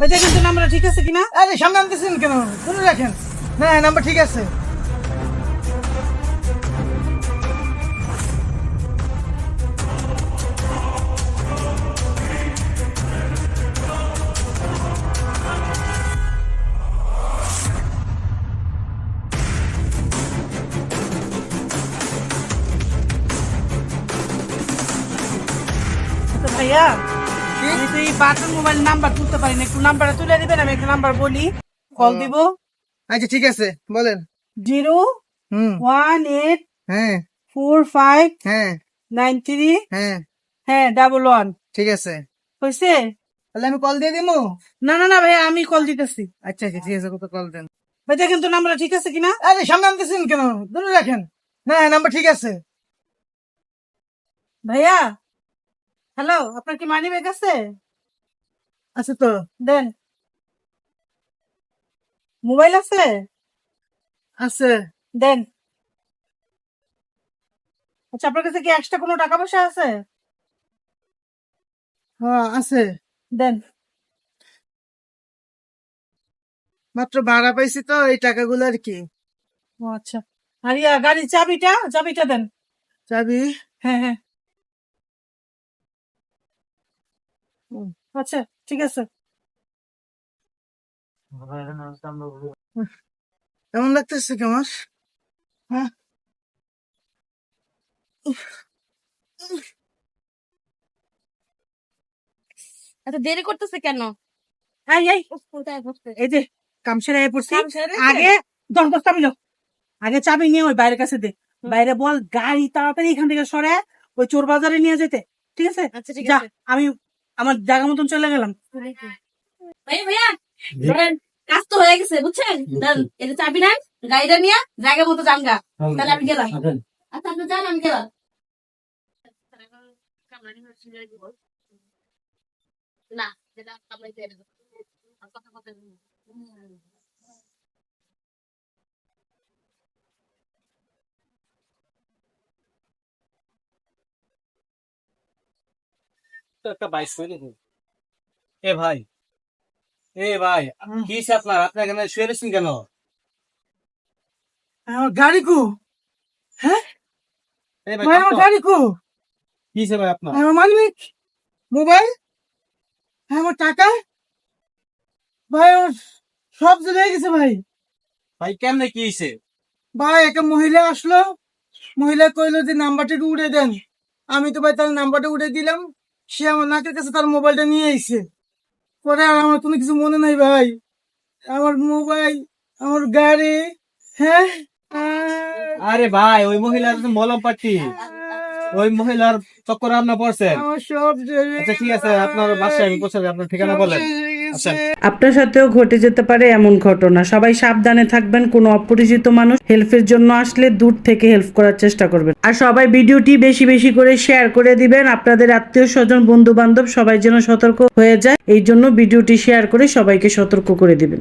ভাই দেখেন তো নাম্বারটা ঠিক আছে কিনা? আরে সামনে আনতেছেন কেন? শুনে রাখেন। না নাম্বার ঠিক আছে। ভাইয়া? আমি তো এই বাটন মোবাইল নাম্বার তুলতে পারি না একটু নাম্বারটা তুলে দিবেন আমি একটা নাম্বার বলি। কল দিব। আচ্ছা ঠিক আছে বলেন। Zero hmm. ওয়ান এইট হ্যাঁ। ফোর ফাইভ হ্যাঁ। নাইন থ্রি হ্যাঁ। হ্যাঁ ডাবল ওয়ান। ঠিক আছে। হয়েছে তাহলে আমি কল দিয়ে দিবো না না না ভাইয়া আমি কল দিতেছি। আচ্ছা আচ্ছা ঠিক আছে কত কল দেন। ভাই দেখেন তো নাম্বারটা ঠিক আছে কিনা? আরে সামনে আনতেছেন কেন? শুনে রাখেন। না নাম্বার ঠিক আছে। ভাইয়া হ্যালো আপনার কি মানি ব্যাগ আছে? আছে তো দেন। মোবাইল আছে? আছে দেন। আচ্ছা আপনার কাছে কি এক্সট্রা কোনো টাকা পয়সা আছে? হ্যাঁ আছে দেন। মাত্র ভাড়া পাইছি তো এই টাকাগুলো আর কি। ও আচ্ছা। আর ইয়া গাড়ির চাবিটা চাবিটা দেন। চাবি? হ্যাঁ হ্যাঁ। আচ্ছা ঠিক আছে। কেমন লাগতেছে কেমন হ্যাঁ। এত দেরি করতেছে কেন? এই এই এই যে কাম সেরে পড়ছি। আগে দশ চাবি আগে চাবি নিয়ে ওই বাইরের কাছে দে। বাইরে বল গাড়ি তাড়াতাড়ি এখান থেকে সরে ওই চোর বাজারে নিয়ে যেতে। ঠিক আছে? আচ্ছা ঠিক যা আছে। আমি আমার জায়গা মতন চলে গেলাম। ভাই ভাইয়া কাজ তো হয়ে গেছে বুঝছেন? দেন এটা চাবি নেন গাড়িটা নিয়ে জায়গা মতো জানগা তাহলে আমি গেলাম। আচ্ছা আপনি যান আমি গেলাম। না যেটা কামড়াইতে কথা কথা তো একটা বাইশ করে দিন। এ ভাই এ ভাই কি আপনার আপনি এখানে শুয়ে রয়েছেন কেন? আমার গাড়ি কু। হ্যাঁ? ভাই আমার গাড়ি কু। কি হয়েছে ভাই আপনার? আমার মালিক মোবাইল হ্যাঁ আমার টাকা। ভাই আমার সব চলে গেছে ভাই। ভাই কেমনে কি হয়েছে? ভাই একটা মহিলা আসলো। মহিলা কইলো যে নাম্বারটা উড়ে দেন। আমি তো ভাই তার নাম্বারটা উড়ে দিলাম। সে আমার নাকের কাছে তার মোবাইলটা নিয়ে আইসে পরে আর আমার কোনো কিছু মনে নাই ভাই। আমার মোবাইল আমার গাড়ি হ্যাঁ? আরে ভাই ওই মহিলার মলম পাটি ওই মহিলার চক্কর আপনার পড়ছে। আচ্ছা ঠিক আছে আপনার বাসায় আমি পৌঁছাবে আপনার ঠিকানা বলেন। গেছে। আচ্ছা। আপনার সাথেও ঘটে যেতে পারে এমন ঘটনা। সবাই সাবধানে থাকবেন, কোনো অপরিচিত মানুষ হেল্পের জন্য আসলে দূর থেকে হেল্প করার চেষ্টা করবেন। আর সবাই ভিডিওটি বেশি বেশি করে শেয়ার করে দিবেন। আপনাদের আত্মীয় স্বজন বন্ধু বান্ধব সবাই যেন সতর্ক হয়ে যায়। এই জন্য ভিডিওটি শেয়ার করে সবাইকে সতর্ক করে দিবেন।